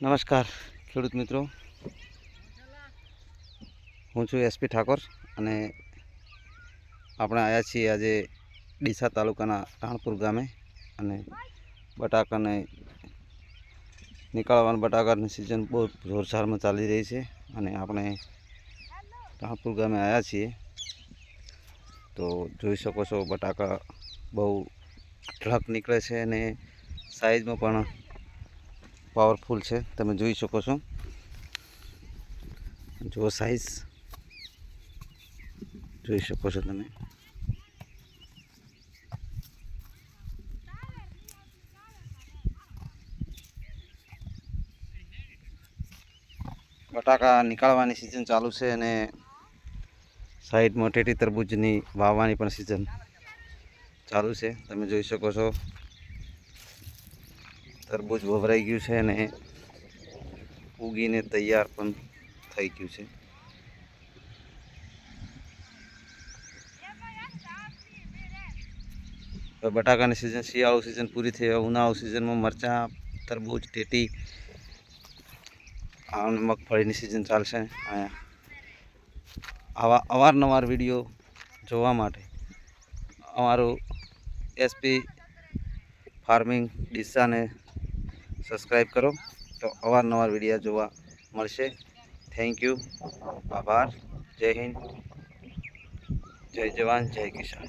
નમસ્કાર, ખેડૂત મિત્રો. હું છું એસપી ઠાકોર અને આપણે આવ્યા છીએ આજે ડીસા તાલુકાના રાણપુર ગામે અને બટાકાને નીકાળવાની બટાકાની સિઝન બહુ જોરશોરમાં ચાલી રહી છે અને આપણે રાણપુર ગામે આવ્યા છીએ. તો જોઈ શકો છો બટાકા બહુ ઢળક નીકળે છે અને સાઈઝમાં પણ પાવરફુલ છે, તમે જોઈ શકો છો. જુઓ સાઈઝ જોઈ શકો છો તમે. બટાકા નીકાળવાની સિઝન ચાલુ છે અને સાઈડમાં ટેટી તરબૂજની વાવવાની પણ સિઝન ચાલુ છે, તમે જોઈ શકો છો. તરબૂચ વવરાઈ ગયું છે અને ઉગીને તૈયાર પણ થઈ ગયું છે. બટાકાની સિઝન શિયાળુ સિઝન પૂરી થઈ ઉનાળુ સિઝનમાં મરચાં, તરબૂચ, ટેટી અને મગફળીની સિઝન ચાલશે. આવા અવારનવાર વીડિયો જોવા માટે અમારું એસપી ફાર્મિંગ ડીસાને સબસ્ક્રાઈબ કરો. તો અવારનવાર વીડિયો જોવા મળશે. થેન્ક યુ આભાર. જય હિન્દ. જય જવાન. જય કિસાન.